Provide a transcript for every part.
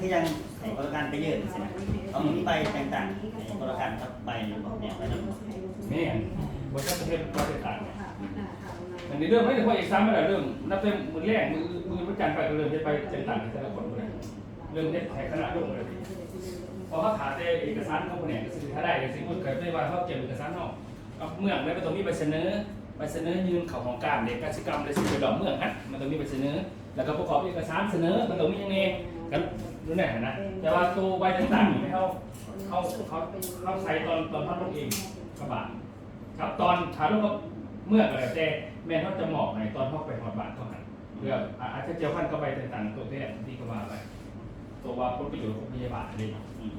ที่ยังให้บริการไปเยือนใช่ไหมเขามีใบต่างๆให้บริการครับใบบอกเนี่ยไปนำนี่บริษัทประเทศประเทศต่างเนี่ยอันนี้เรื่องไม่ได้พอเอกสารไม่ได้เรื่องนับเป็นมือแรกมือมือประจันไปก็เริ่มจะไปต่างๆแต่ละคนเลยเรื่องเน็ตแท็กขนาดลงเลยพอเขาขาดแต่เอกสารเขาเนี่ยก็สิถ้าได้สิพูดเคยได้ว่าเขาเก็บเอกสารเนาะกับเมืองแล้วก็ต้องมีใบเสนอใบเสนอยืนเขาของการเด็กกิจกรรมในสิ่งเป็นดอกเมืองฮะมันต้องมีใบเสนอแล้วก็ประกอบเอกสารเสนอมันต้องมียังไงกัน รู้แน่นะ แต่ว่าตัวใบต่างๆนี่ไม่เขาเขาเขาเขาใส่ตอนตอนพัดลงเองกระบะครับตอนขาลงก็เมื่อก็แล้วแต่แม่เขาจะหมอกในตอนเขาไปหอดบาทเท่านั้นเพื่ออาจจะเจียวพันเข้าไปต่างๆ ตัวแทนที่ก็ว่าไปตัวว่าผลประโยชน์ของพยาบาลเลยอืม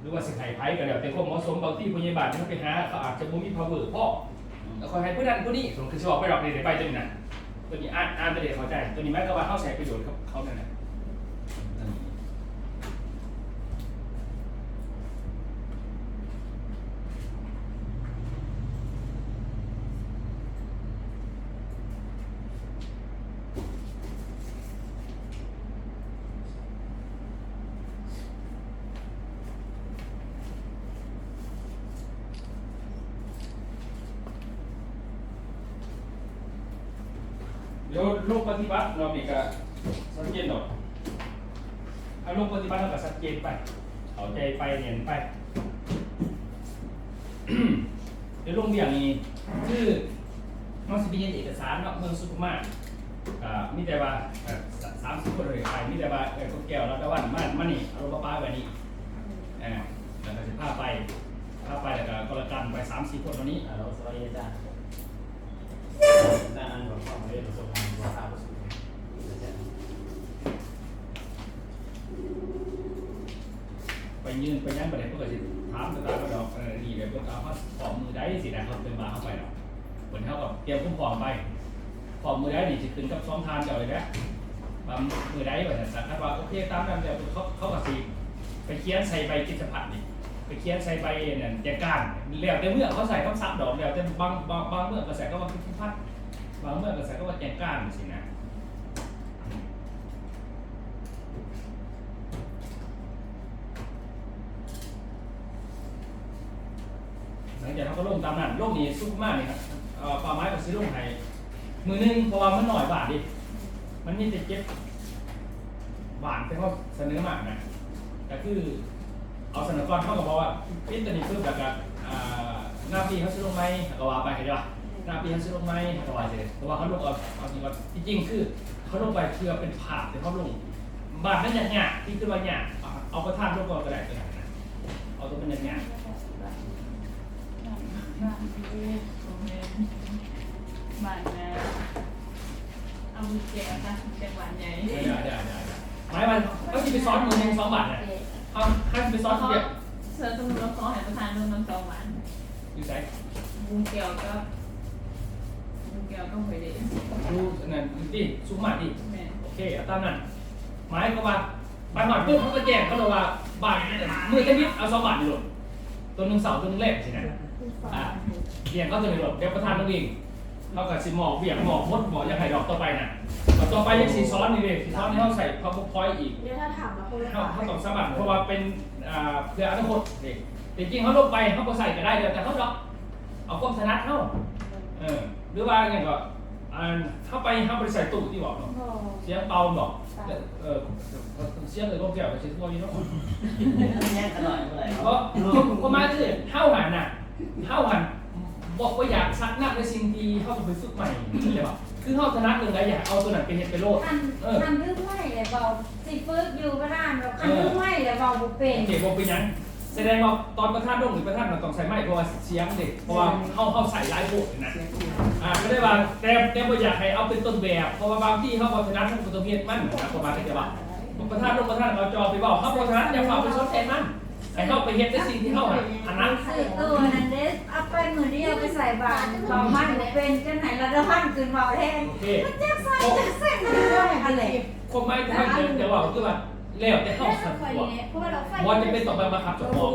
หรือว่าสิไห้ไพ่ก็แล้วแต่ความเหมาะสมบางที่พยาบาลเขาไปหาเขาอาจจะบ่มี power พ่อแล้วคอยให้ผู้นั้นผู้นี้ผมคือชอบไปดอกในใบตัวนี้นะตัวนี้อ่านอ่านไปเดี๋ยวเข้าใจตัวนี้แม้ก็ว่าเขาใช้ประโยชน์เขาเขานั่นแดี๋ยวลูกปฏิบัติเราเนี่ยก็สังเกตหน่อยเอาลูกปฏิบัติเราก็สังเกตไปเอาใจไปเรียนไปเดี๋ยวลงเบี่ยงนี้คือน้องสิบเย็นเอกสารเนาะเมืองสุขุมาอ่ามีแต่ว่าสามสิบคนเลยไปมีแต่ว่าเออคนแก้วแล้วก็วันมามานี่อารถป้าไปนี่อ่าแล้วก็จะพาไปพาไปแล้วก็กรกันไปสามสี่คนวันนี้ฮัลโหลสวัสดีอารมณ์สบารณ์อาจารย์ ไปยืนไปยั้งไปไหนเพื่อจะถามตางๆก็ดอกเออนี่แบบเพื่อเอาข้อขอมือได้สินะเขาเป็นมาเข้าไปดอกเหมือนเขากับเตรียมคุ้มครองไปขอมือได้นี่จะขึ้นกับซ้อมทานเก่าเลยนะบางมือได้แบบนั้นสักว่าโอเคตามนั้นเดี๋ยวเขาเขากับสีไปเคี้ยนใส่ใบกิจสัมผัสนี่ไปเคี้ยนใส่ใบเนี่ยแจกันแล้วแต่เมื่อเขาใส่คำซับดอกแล้วแต่บางบางบางเมื่อก็ใส่ก็ว่ากิจสัมผัส บางเมื่อก็ใส่ก็ว่าแจกันสินะหลังจากเขาก็ลงตามนั้นลงนี้สุกมากเลยครับป่าไม้กับซื้อลงไห้มือหนึงเพราะว่ามันหน่อยบาทดิมันมีแต่เจ็ดบาทแต่เขาเสนอมากนะแต่คือเอาเสนอก่อนเท่ากับว่าพิจารณาเพิ่มแบบกับอ่าหน้าปีเขาซื้อลงไหมก็ว่าไปเห็นป่ะ น้าปีเขาซื้อลงไหมก็ว่าไปเพราะว่าเขาลงเอาเอาจริงว่าจริงๆคือเขาลงไปเพื่อเป็นภาพแต่เขาลงบาทนั่นอย่างเงี้ยที่คือว่าเนี่ยเอาเอาประธานลงก่อนก็ได้ก็ได้นะเอาตัวเป็นอย่างเงี้ยบ้านแม่เอาบุญแจกนะจังหวัดใหญ่ได้ได้ได้ได้หมายว่าเขาจะไปซ้อนมือหนึ่งสองบาทเนี่ยเขาเขาจะไปซ้อนทีเดียวเสือตรงนู้นขอให้ประธานนู่นน้ำสองหวานอยู่ไหนบุญเกี่ยวก็ บุญเกี่ยวก็หวยเด็ดดูนั่นดิสูงมากดิแม่โอเคเอาตามนั้นหมายก็ว่าบางบาทปุ๊บเขาก็แจ้งเขาเลยว่าบาทมือแค่นิดเอาสองบาทอยู่หลดตัวหนึ่งเสาตัวหนึ่งเล็กสินะอะเบี่ยงเขาจะไปหลดเดี๋ยวประธานต้องวิ่งเขากับสิหมอกเบี่ยงหมอกมดหมอกยังไงดอกต่อไปน่ะต่อไปยังสีซ้อนนี่เลยสีซ้อนนี่เขาใส่พาวเวอร์พอยต์อีกเดี๋ยวถ้าถามแล้วคนละเขาเขาต้องสมัครเพราะว่าเป็นอ่าเพื่ออนาคตเด็กแต่จริงเขาลงไปเขาก็ใส่ก็ได้เดียวแต่เขาดอกเอาความถนัดเขาเออ หรือว่าอย่างก็อ่าเข้าไปเข้าไปใส่ตู้ที่บอกเนาะเสียงเป่าบอกเออเสียงเลยก็แก้วไปเสียงพวกนี้เนาะแยกกันหน่อยเมื่อไหร่เพราะก็มาคือเท่าหันน่ะเท่าหันบอกว่าอยากซักนักในสิ่งที่เขาจะไปฝึกใหม่ใช่ป่ะคือเขาถนัดเรื่องใดอยากเอาตัวนั้นไปเห็นไปโลดคันคันดื้อไม่เลยเบาสิฝึกอยู่ก็ได้เราคันดื้อไม่เลยเบาบุเป็นเด็กบอกเป็นหยัง แสดงว่าตอนประธานลงหรือประธานเราต้องใส่ไม้เพราะว่าเสียงเด็กเพราะว่าเข้าเข้าใส่หลายพวกนะอ่าไม่ได้ว่าแต่แต่บ่อยากให้เอาเป็นต้นแบบเพราะว่าบางที่เขาบอกชนะทั้งตัวเมียมันนะประมาณนี้จะว่าประธานลงประธานเราจอไปบอกเขาบอกชนะอย่าฝากไปสนใจมันให้เขาไปเห็นในสิ่งที่เขาอะอันนั้นสื่อตัวนั้นเดสเอาไปมือเดียวไปใส่บาตรเบามันบุเป็นจะไหนระดับพันขึ้นเบาแทนโอเคมันจะใส่จะเส้นมันด้วยอะไรคนไม่ทำเป็นแต่ว่าคือว่า แล้วแต่เข้าสัตว์ตัวเพราะว่าเราไฟบอลจะเป็นต่อไปบังคับเจ้าของ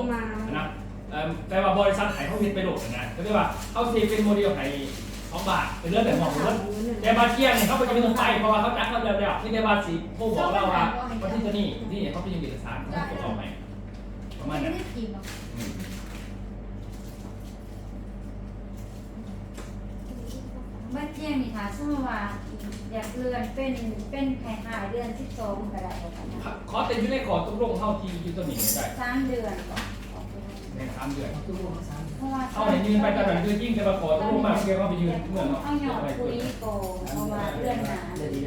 นะเอ่อแต่ว่าบริษัทไห้เขาเห็นไปโหลดนะก็เรียกว่าเขาเทเป็นโมเดลไห้สองบาทเป็นเรื่องแบบหมอกรถแต่บาเที่ยงเนี่ยเขาไปจะไม่ต้องไปเพราะว่าเขาจัดเขาเร็วๆที่ในบาสีผู้บอกเราว่าวันที่จะนี่ที่เขาไปยืนเอกสารเขาตรวจสอบใหม่ประมาณไม่นั้นได้กินหรอกอืมบ้านเที่ยงนี่ค่ะสมมติว่าอยากเรือนเป็นเป็นแข่งหายเดือนสิบสองก็ได้ประมาณนั้นขอ เต็มที่ได้ขอตกลงเท่าที่ยูตัวนี้ได้สามเดือนก็ออกไปในสามเดือนเพราะว่าเอาไหนยืนไปตลอดคือยิ่งจะมาขอตกลงมาเกี่ยวกับไปยืนเหมือนเนาะเอาหยอดคุยโกเพราะว่าเดือนหนามันจะมี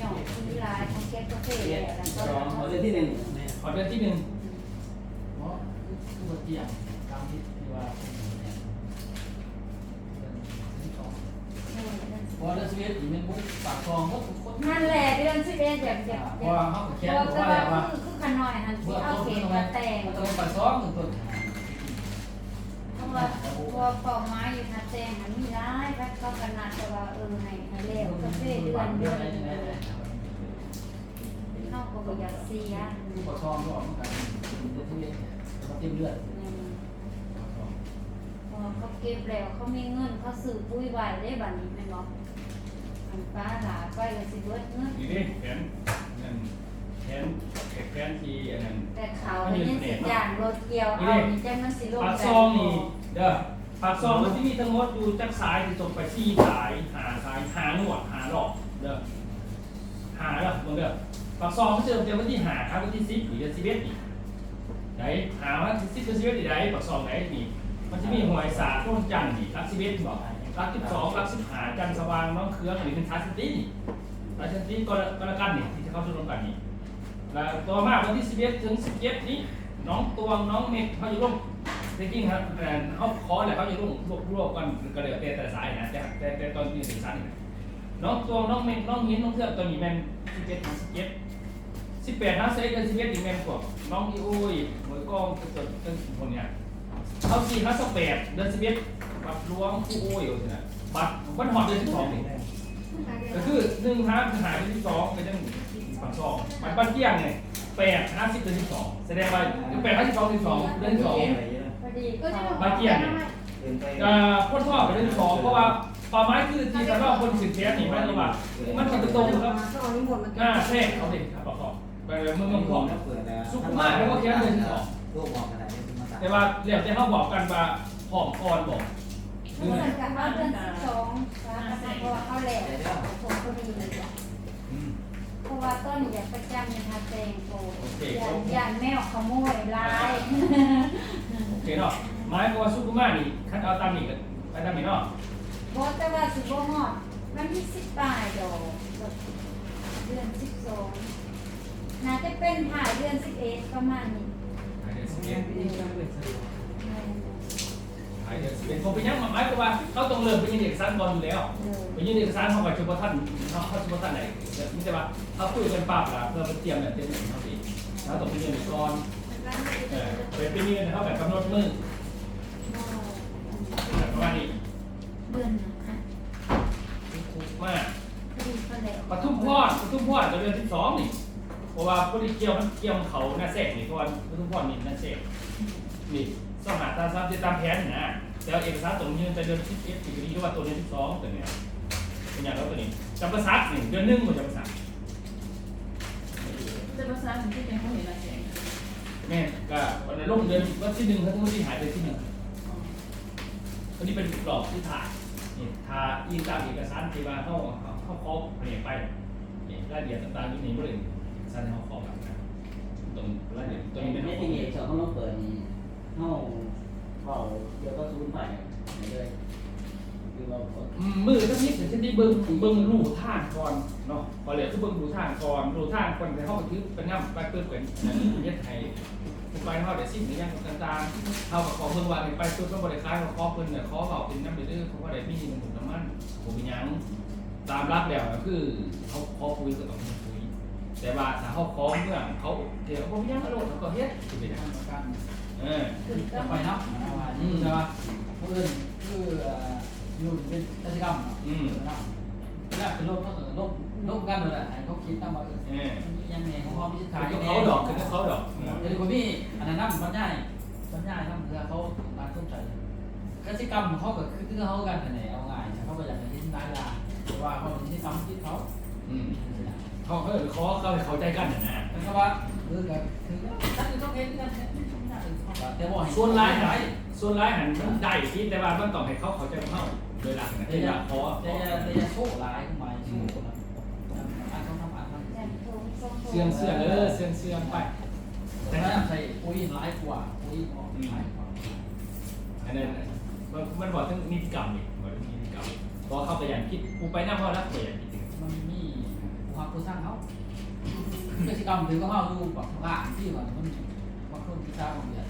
หยอดคุยลายของเก็บกาแฟแล้วก็สองเดือนที่หนึ่งขอเดือนที่หนึ่งเพราะตัวเตียงตามที่ว่าพอเดือนสิบเอ็ดอีกเป็นมุกปากคลองก็ทุกค นั่นแหละเดือนสิบเอ็ดอยากอยากเพอยาราะกว่าเขาเขียนตัวบอกแต่ว่าว่าว่าคือคือขน่อยหันที่เอาเข็มมาแต่งมันต้องปากซองหนึ่งตัวเพราะว่าตัวปอกไม้อยู่นะแต่งมันมีร้ายพัดเข้ากันนัดแต่ว่าเออให้ให้เร็วกาแฟเดือนเดือนเข้าก็บ่อยากเสียปากซองก็ออกมากันเดือนที่เดเขาเต็มเลือดพอเขาเก็บแล้วเขามีเงินเขาซื้อปุ้ยไว้ได้บัดนี้แม่นบ่ อันป้าหลาไปก็สิเบิดเงินนี่ดิแขนนั่นแขนแขนทีอันนั้นแต่เขาเนี่ยังสิย่างรถเกี่ยวเอานี่จังมันสิลงปากซองนี่เด้อปากซองมันที่มีทั้งหมดอยู่จากสายที่ส่งไปที่สายหาสายหาหนวดหาหลอกเด้อหาเด้อมึงเด้อปากซองเขาเจอเจอวันที่หาครับวันที่สิบหรือสิบเอ็ดนี่ไหนหาว่าสิบเดือนสิบเอ็ดที่ไหนปากซองไหนนี่มันจะมีหวยสาต้นจันทร์นี่รักสิบเอ็ดบอก รักสิบสองรักสิบหาจันทร์สว่างน้องเครืออันนี้เป็นชาร์ซิตี้ชาร์ซิตี้ก็ก็แล้วกันนี่ที่จะเข้าสู่โรงกันนี่แล้วตัวมากวันที่11ถึง17นี้น้องตวงน้องเมฆเขาอยู่ร่วมจริงครับแต่เขาขอแหละเขาอยู่ร่วมรวบรวบกันก็เลยแต่แต่สายนะแต่แต่ตอนนี้ถึงสายนะน้องตวงน้องเมฆน้องหินน้องเทือกตัวนี้แมน11ถึง17 18นะเซกัน11อีกแมนกว่าน้องอีโอ้ยหมวยกองตัวตัวคนเนี้ยเขาสี่เขาสแปดเดือน11บัต รหลวงผู้โอ้ยอยู่สินะบัตรวันหอดเดือน12นี่ก็คือหนึ่งห้าหายไปที่สองไปจังฝั่งสองมันปั้นเกี้ยงไงแปดห้าสิบเดือนที่สองแสดงว่าแปดห้าสิบสองที่สองเดือนที่สองพอดีก็จะเขามาเกี่ยงเนี่ยเดินไปอ่าพ่นท่อไปเดือนที่สองเพราะว่าป่าไม้คือที่สำหรับคนสินเสียนี่ไม่รู้ว่ามันจะตรงครับหน้าแท่เขาดิครับประกอบไปเมืองเมืองของเปิดแล้วสุขุมมาแล้วก็แค่เดือนที่สองลูกบอกอะไรเนี่ยเป็นมาตัดแต่ว่าเดี๋ยวจะเขาบอกกันว่าหอมก่อนบอก เดือนกับเขาเดือนสิบสองนะคะเพราะว่าเขาแหลกผมพอดีเลยจ้ะอืมเพราะว่าต้นอยากประจำในทาแตงโกโอยานยานแมวขโมยลายโอเคเนาะไม้เพราะว่าสุขุมานี่ขั้นเอาตามนี้กันไปตามนี้เนาะเพราะแต่ว่าสิบหอดวันที่สิบปลายดอกเดือนสิบสองน่าจะเป็นถ่ายเดือนสิบเอ็ดประมาณนี้หายเดือนสิบเอ็ดหายเดือนสิบเอ็ด ผมไปยังหมายความว่าเขาต้องเริ่มไปยืนเอกสารก่อนอยู่แล้วไปยื่นเอกสารเขาไปเฉพาะท่านเขาเขาเฉพาะท่านไหนไม่ใช่ว่าเขาคุยกันปั๊บละเพื่อไปเตรียมแบบเตรียมหนึ่งเขาสิแล้วต้องไปยื่นก่อนเออไปไปยื่นเขาแบบกำหนดมือประมาณนี้เดือนนะมากพอดีเขาแหลกปทุมพรปทุมพรจะเดือนที่สองนี่เพราะว่าพอดีเกี่ยวมันเกี่ยวเขาหน้าเสกนี่เพราะว่าปทุมพรนี่หน้าเสกนี่ สองหาตามตามตามแผนนะแต่เอกสารตรงนี้จะเดือนที่เอ็ดสิบปีหรือว่าตัวเดือนที่สองตัวเนี้ยเป็นอย่างไรตัวนี้จำประสักหนึ่งเดือนหนึ่งมันจำประสักจะภาษาของที่เป็นเขาเห็นอะไรแสงแม่ก็วันนั้นลงเดือนวันที่หนึ่งเขาต้องที่หายไปที่หนึ่งวันนี้เป็นกรอบที่ถ่ายนี่ทาอินตามเอกสารที่ว่าเข้าเข้าครบเปลี่ยนไปนี่รายละเอียดต่างๆอยู่ในบริเวณสารเขาครอบกันตรงรายละเอียดตรงนี้เป็นไม่ข้อได้มูมีลชาวเขามาเปิดนี่ เข้าเข้าเดี๋ยวก็ซูนไปเลยคือว่าอืมมือก็นิดถึงเช่นที่เบิ้งเบิ้งรูท่านก่อนเนาะพอเหลือคือเบิ้งรูท่านก่อนรูท่านก่อนแต่เขาก็คือเป็นง่ำไปเพื่อเป็นอันนี้เย็ดไทยไปเขาเดี๋ยวสิ้นหรือยังต่างๆเขากับของเพิ่งว่าไปตัวก็บริการเขาขอเพิ่นเนี่ยข้อเบาเป็นน้ำเดือดเขาก็ได้มีหนึ่งน้ำมันผมมียังตามรับแล้วก็คือเขาข้อคุยก็ต้องคุยแต่ว่าถ้าเขาข้อเมื่อเขาเดี๋ยวเขายังอารมณ์เขาก็เฮ็ดสิเป็นหยังการ เออจะไปนับอืมใช่ป่ะเพื่อนคืออยู่เป็นกิจกรรมอืมนับแรกเป็นโรคก็คือโรคโรคกันเลยแหละเขาคิดตั้งว่าเออยังไงของเขาพิจารคือณาเขาดอกคือเขาดอกเดี๋ยวคนพี่อันนั้นนั่งบรรยายบรรยายทำเพื่อเขาการเข้าใจกิจกรรมเขาก็คือเขากันไหนเอาง่ายใช่ปก็อยากจะเห็นรายได้แต่ว่าเขาเป็นที่ซ้ำที่เขาอืมเขาเขาเขาเข้าใจกันนะแล้วก็ว่าคือกันคือท่านต้องเห็นกัน แต่ว่าส่วนร้ายหันส่วนร้ายหันมันได้คิดแต่ว่ามันต้องให้เขาเขาใจเข้าโดยหลักนะแต่ที่ออยากาขอแต่แต่อยาโชว์ลายขึ้นมโชว์นะอ่านต้องทำอ่านต่โทรส่งเสื่อมเสื่อมเออเสื่อมเสื่อมไป แต่ถ้าใส่ปุ๋ยร้ายกว่าปุ๋ยออกร้ายกว่าอันนั้นน่ะมันมันบอกถึงนิติกรรมนี่บอกถึงนิติกรรมพราะเข้าพยายามคิดกูไปหน้าพ่อแล้วพยายามคิดถึงมันมีความผู้สร้างเขากิจกรรมถือก็เข้าดูแบบงานที่มันมันบางคนที่สร้างของเดีย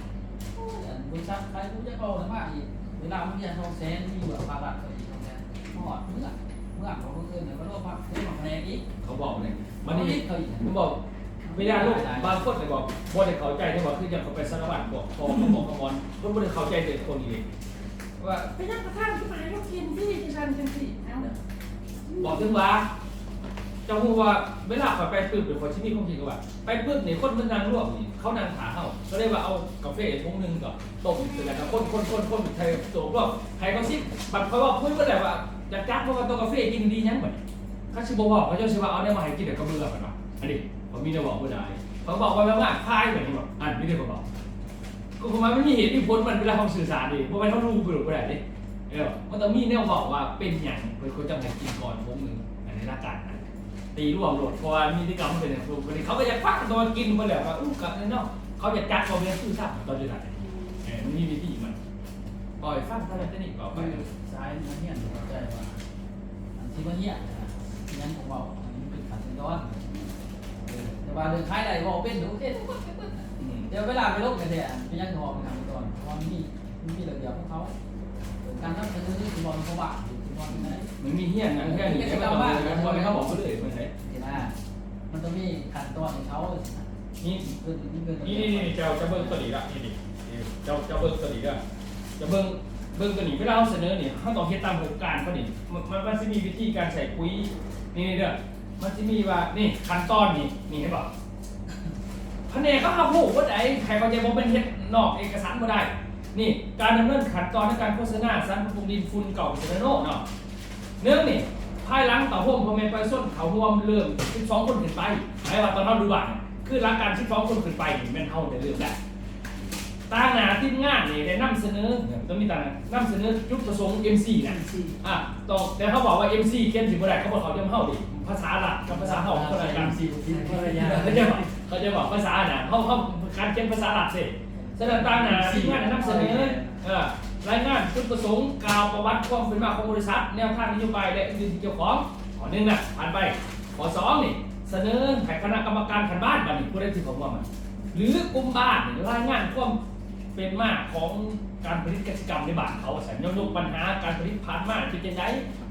บริษัทใครผู้จะเอามากอีกเวลามันจะทองแสนมีแบบภาระก็อีกทองแสนหอดเมื่อเมื่อของคนอื่นเนี่ยก็โลภะเรื่องของคะแนนอีกเขาบอกเลยมันนี่เคยมันบอกเวลาลูกบางคนเลยบอกบ่ได้เขาใจที่บอกคืออย่างเขาไปสารวัตรบอกพอเขาบอกขมอนมันบ่ได้เขาใจเด็กคนนี้เลยว่าไปนั่งกระทั่งที่ไหนเรากินที่ที่ฉันจังสิบอกถึงว่า จ้าฮู้ว่าเวลาเขาไปปึ๊บหรือคนที่มีความคิดว่า ไปปึ๊บนี่คนมันนั่งรวมนี่เขานั่งขาเขาก็เลยว่าเอากาแฟทงหนึงก็ตบเสร็จแล้วก็คนคนคนคนไทยโจกรอบใครเขาซิบัดเขาบอกพูดว่อะไรว่าอยากจักเพราะว่าตัวกาแฟกินดียังเหมือนเขาชิบบอกว่าเขาจะชิว่าเอาเนี่ยมาให้กินเดี๋ยวก็เบื่อกันวะอันนี้ผมมีแต่บอกผู้ใดเขาบอกว่าว่าพายแบบนี้บอกอันไม่ได้เขาบอกก็คือมันไม่มีเหตุมีผลมันเวลาเขาสื่อสารดิเพราะว่าเขารู้ไปหรือไม่ได้ดิเออมันต้องมีแนวบอกว่าเป็นอย่างเป็นคนจะให้กินก่อนพวกนึงอันนี้ละกันนะ ตีร่วมโหลดเพราะว่ามีที่กรรมเป็นอย่างพวกนี้เขาก็จะฟักตัวกินไปเลยว่าอู้กับเนาะเขาจะจัดเขาเป็นสื่อสารตอนเดือนเออมันมีวิธีมันปล่อยฟังเท่านั้นนี่ต่อไปคือสายมันเนี่ยเข้าใจว่าอันที่มันเนี่ยงั้นผมบอกอันนี้เป็นขันเป็นร้อนแต่ว่าเรื่องคล้ายใดบอกเป็นโอเคทุกคนทุกคนอืมเดี๋ยวเวลาไปลบกันเนี่ยเป็นยังหอเป็นขันเป็นร้อนเพราะมันมีมันมีระเบียบของเขาการทำเป็นนี่คือบอลเขาบ้าคือบอลไหนมันมีเฮี้ยนนะเฮี้ยนอย่างนี้มันต้องเลยเพราะเขาบอกเขาเลยมันไหน เห็นไหม มันต้องมีขั้นตอนของเขานี่เกินนี่เกินนี่นี่นี่เจ้าจะเบิ้งตัวนี้ละนี่นี่เจ้าเจ้าเบิ้งตัวนี้ละจะเบิ้งเบิ้งตัวนี้เวลาเราเสนอเนี่ยเขาต้องเฮ็ดตามโครงการเขานี่มันมันมันจะมีวิธีการใส่ปุ๋ยนี่นี่เด้อมันจะมีว่านี่ขั้นตอนนี่นี่ให้บอกแผนกเขาหาผู้ว่าไหนใครเขาจะบอกเป็นเฮ็ดนอกเอกสารบ่ได้ นี่การดำเนินขั้นตอนในการโฆษณาสารปรุงดินฝุ่นเก่าเซนโนเนาะเนื่องนี่ ภายหลังต่อห่วงพอแม่ไปส้นเขาห่วมเริ่ม12คนขึ้นไปหมายว่าตอนเราดูบัตรเนี่ยคือหลักการ12คนขึ้นไปนี่แม่นเฮาได้เริ่มแล้วตางหนาที่งานนี่ได้นำเสนอต้องมีตางหนานำเสนอจุดประสงค์ MC นะอะตรงแต่เขาบอกว่า MC เขียนถึงเมื่อไหร่เขาบอกเขาจะเฮาดิภาษาหลักกับภาษาเฮาคนละกันสี่ที่ภรรยาเขาจะบอกเขาจะบอกภาษาน่ะเขาเขาการเขียนภาษาหลักสิแสดงตางหนาที่งานนำเสนอเออ รายงานจุดประสงค์กล่าวประวัติความเป็นมาของบริษัท แนวทางนโยบายและอื่นที่เกี่ยวข้องข้อหนึ่งน่ะผ่านไปข้อสองนี่เสนอให้คณะกรรมการขันบ้านบัดนี้ผู้ได้ที่ผมว่ามันหรือกลุ่มบ้านรายงานความเป็นมากของการผลิตกิจกรรมในบ้านเขาใส่ยกยกปัญหาการผลิตผ่านมาเป็นยังไง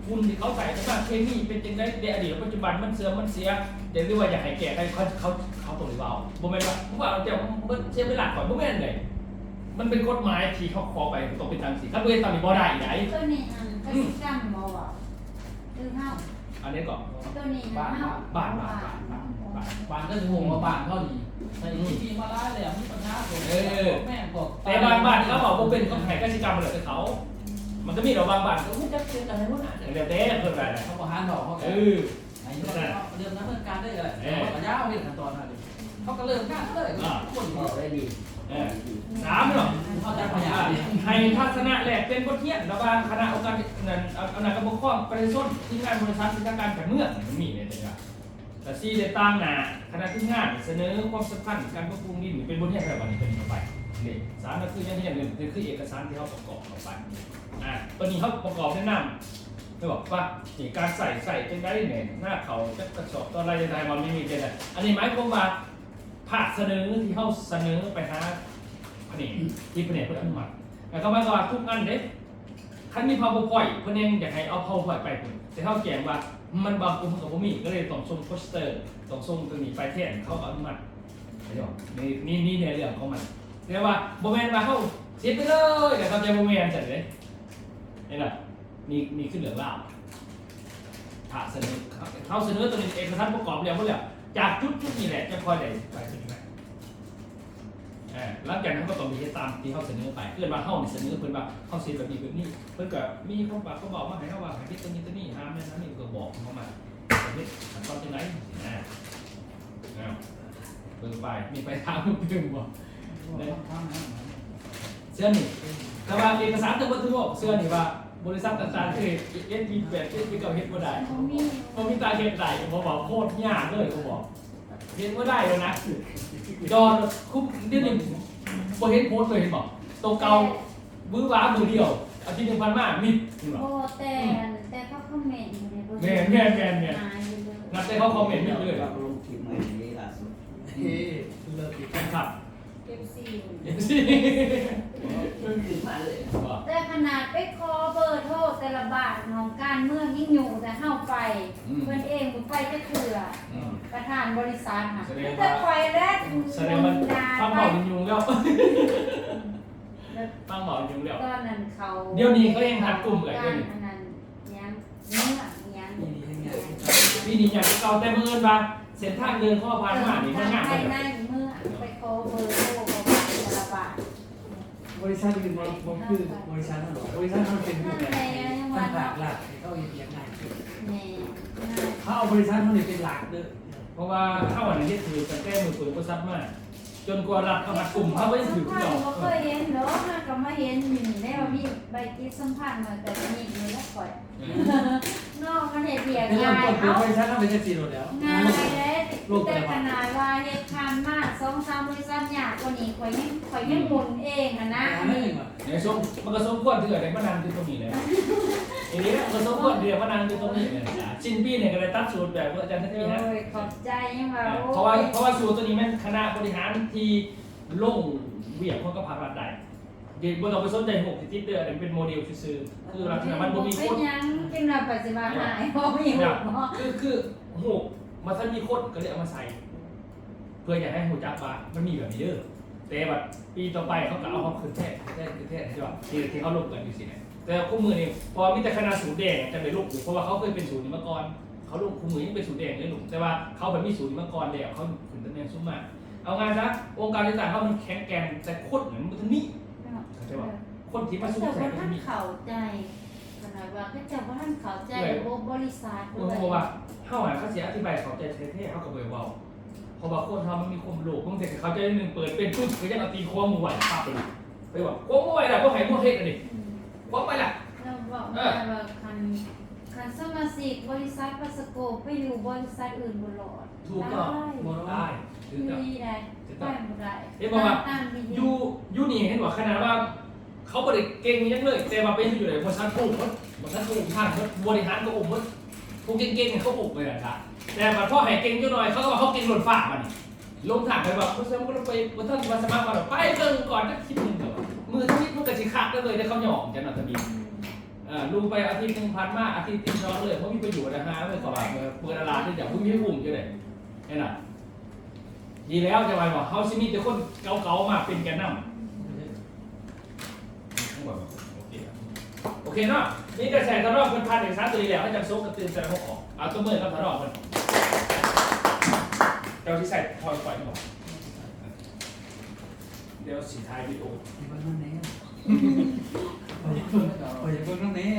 ฝุ่นที่เขาใส่สารเคมีเป็นยังไงในอดีตปัจจุบันมันเสื่อมมันเสียเดี๋ยวเรียกว่าอยากให้แก้ได้เขาเขาเขาตรงหรือเปล่าบ่แม่นว่าผมว่าจะมันเสียเวลาก่อนบ่แม่นเลย มันเป็นกฎหมายที่เขาขอไปต้องเป็นตามสิถ้าเป็นตามนี้บ่ได้อีกไหนตัวนี้อันกสิกรรมบ่ว่าคือเฮาอันนี้ก่อนตัวนี้บ้านะนเฮาบ้านบ้านบ้านบ้านบ้านบ้านก็จะงงว่าบ้านเขาดีใส่ที่มาได้เลยมีปัญหาแม่บอกแต่บางบ้านเขาบอกว่าเป็นต้องให้กิจกรรมอะไรกับเขา มันก็มีเราบางบ้านก็ไม่จะเป็นอะไรวะน่ะเดี๋ยวเด้เพิ่นไปนะเขาบอกหานดอกเขาเออไอ้เรื่องนั้นเรื่องการได้อะไรระยะเวลาขั้นตอนอะไรเขาก็เริ่มงานเลยคนบอกได้ดีเออ สามเนาะเขาจะพยให้ทัศนะแหลกเป็นบทเรียนระหว่างคณะองค์การนั่นเอาเอาหนักกระบอกข้องประชาชนที่งานบริษัทที่ทางการการเมืองมันมีเนี่ยจ้ะแต่ซีได้ตั้งหนาคณะที่งานเสนอความสำคัญการปรับปรุงดินเป็นบทเรียนอะไรบ้างนี่เป็นต่อไปนี่สามก็คืออย่างที่อย่างหนึ่งคือเอกสารที่เขาประกอบออไปอ่าตัวนี้เขาประกอบแนะนำไม่บอกว่าการใส่ใส่เป็นได้เนี่ยหน้าเขาจะกระสอบตอนไรยังไงมันไม่มีเป็นไรอันนี้หมายความว่า ภาเสนอที่เขาเสนอไปหาอันนี้ที่เป็นเพื่อนอนุมัติแต่ก็หมายความว่าทุกอันเด็กคันมี powerpoint เพื่อนเองอยากให้เอา powerpoint ไปเพิ่นแต่เขาแจ้งว่ามันบางกลุ่มกับผมมีก็เลยต้องส่งโปสเตอร์ต้องส่งตัวนี้ไปแทนเขาอนุมัติไม่ได้บอกนี่นี่นี่ในเรื่องของมันเรียกว่าโมเมนต์มาเขาเสียไปเลยแต่เขาจะโมเมนต์จัดเลยนี่แหละนี่นี่คือเรื่องเล่าวถ้าเสนอเขาเสนอตัวนี้เอกสารประกอบแล้วหมดแล้ว จากจุดจุดนี้แหละจะคอยได้ไปถึงไหนเออหลังจากนั้นก็ต้องมีเหตุตามที่เขาเสนอไปเพื่อนว่าเขาเสนอเพื่อนว่าเขาเสนอแบบนี้แบบนี้ เพื่อนก็มีข้อปากเขาบอกมาให้เขาว่าให้ตัวนี้ตัวนี้ห้ามนั่นนี่ก็บอกเขามาแบบนี้ขั้นตอนจังไรนะอ้าวเบิ่งไปมีไปทางเพิ่มบอกทำนะเสื้อนี่แต่ว่าเอกสารทั้งหมดทั้งหมดเสื้อนี่ว่า บริษัทต่างๆคือเอสบีแปดเอสบีเก้าเฮ็ดบ่ได้บ่มีเขามีตาเฮ็ดได้เขาบอกโคตรยากเลยเขาบอกเฮ็ดบ่ได้เลยนะจอคุบเดี๋ยวนี้บ่เฮ็ดโพสต์เลยเห็นบอกตัวเก่ามือวามือเดียวอาทิตย์หนึ่งพันมากมิดนี่บอกโบแต่แต่เขาคอมเมนต์อยู่ในเบอร์แม่นแม่นแม่นแม่นหาอยู่เลยนับได้เขาคอมเมนต์มิดเลยเราลงคลิปใหม่นี้ล่าสุดเฮ้เลิกอีกแฟนคลับเก็บซีนเห็นสิ มันขึ้นมาเลยบอกแต่ขนาดไปขอเบอร์โทรแต่ละบาทของการเมืองยิ่งอยู่แต่เข้าไปเพื่อนเองบ่ไปจะเถื่ออืมประธานบริษัทค่ะแสดงว่าแต่คอยแล้วแสดงว่าฟังไปบอกยุงแล้วฟังบอกยุงแล้วตอนนั้นเขาเดี๋ยวนี้เขายังหัดกลุ่มเลยเดี๋ยวนี้อันนั้นยังเนื้อยังปีนี้ให้งานปีนี้อย่างเก่าแต่เมื่อว่าเส้นทางเดินข้อพันมานี่มันง่ายไปเลยนั่งเมื่อไปขอเบอร์ บริษัทอื่นผมคือบริษัทนั่นหรอบริษัทนั้นเป็นรูปแบบตั้งหลักหลักเขาเรียนง่ายเขาเอาบริษัทนี่ยเป็นหลักเด้อเพราะว่าเข้าวันนี้ถือแต่แก้มือปืนก็ซับมากจนกว่ารัฐเข้าหัดกลุ่มเขาไม่ถือสัมเราภาษณ์บ่เคยเห็นเนาะก็มาเห็นอยู่นี่แล้วมีใบติดสัมภาษณ์มาแต่นี่นี่แล้วข่อยนอกมันเห็นเบียกเป็นเริ่มง่ายต้นเป็นเอาบริษัทเขาเป็นแค่สี่โลแล้วง่าย ลยแต่ขนาดว่าเฮ็ดทานมากสองสามบริษัทยากกว่านี้ข่อยยังข่อยยังหมุนเองอะนะอันนี้ในช่วงมันก็สมควรถืออะไรมานานคือตรงนี้เลยทีนี้มันก็สมควรเรียกมานานคือตรงนี้เลยชิ้นปีเนี่ยก็เลยตัดสูตรแบบอาจารย์ทัศนีนะโอ้ยขอบใจยังว่าเพราะว่าเพราะว่าสูตรตัวนี้มันคณะบริหารที่ลงเวียกเขาก็พารัดได้เดี๋ยวเราไปสนใจหกติดเดือนเป็นโมเดลซื่อคือลักษณะมันบ่มีเป็โคนดยังกินเราปัจจุบันหายบ่มีหัวเนาะคือคือหู มันถ้ามีโคดก็เลยเอามาใส่ เพื่ออยากให้หูจักว่ามันมีแบบนี้เด้อแต่แบบปีต่อไปเขาก็เอาเขาขึ้นแท้แท้ขึ้นแท้ใช่ป่ะที่ที่เขาลงกันอยู่สิเนี่ยแต่คู่มือนี่พอมีแต่คณะสูตรแดงจะไปลงอยู่เพราะว่าเขาเคยเป็นศูนย์นี้มาก่อนเขาลงคู่มือยังเป็นศูนย์แดงเลยหนุ่มแต่ว่าเขาแบบมีศูนย์นี้มาก่อนแล้วเขาขึ้นตำแหน่งสูงมากเอางานซะองค์การต่างๆเขามันแข็งแกร่งแต่โคตรเหมือนมันนี่ใช่ป่ะคนที่มาสู้แต่ใส่ว่ามัท่านนนี่เข้าใจขนาดว่าเขาจะว่าท่านเข้าใจบริษัทเพราะว่า เขาอะเขาเสียอธิบายเขาใจเท่ๆเขาก็เบยเบาเพราะว่าคนทำมันมีความโลภบางทีเขาจะหนึ่งเปิดเป็นปุ๊บเขาจะเอาตีความมือไหวภาพไปเลยไปบอกความมือไหวแหละพวกไห้พวกเฮ็ดอันนี้ความไปละเราบอกว่าคันคันสมาชิกบริษัทพัสโกไปอยู่บริษัทอื่นบนหลอดถูกต้องโมโนได้ถึงได้กับดีได้ได้บ่ได้ตามดียูยูนี่เห็นว่าขนาดว่าเขาบริเก่งยังเลยแต่มาเป็นอยู่ในบริษัทกู้มันบริษัทกู้ท่านบริหารก็อุ้มมัน ผู้เก่งๆเนี่ยเขาอุ้มไปนะครับแต่มาพ่อให้เก่งจังหน่อยเขาก็ว่าเขาเก่งหล่นฟ้ามันลงถังไปบอกเขาสมมติไปบนท่านมาสมัครมาไปเบิ่งก่อนนะคิดมึงเถอะมือที่มันกระชิคักเลยได้เขาหยอกจังหวัดตะบีอ่าลุงไปอาทิตย์หนึ่งพันมากอาทิตย์ติดน้องเลยเพราะมีประโยชน์นะฮะไม่ขอแบบเปิดตลาดที่เดี๋ยวพรุ่งนี้อุ่มจะได้นี่น่ะดีแล้วจะไปบอกเฮาซิมีแต่คนเก่าๆมาเป็นแกนนำโอเคเนาะ นี่กระแสทะเลาะกันพันเอกสารตัวนี้แล้วให้จำซุกกระตือแต่ละหกออกเอาตัวมือกับทะเลาะกันเราที่ใส่พอยปล่อยบอกเดี๋ยวสีท้ายวิดีโอมันนั่นเองโอ้ยเพิ่งนั่นเอง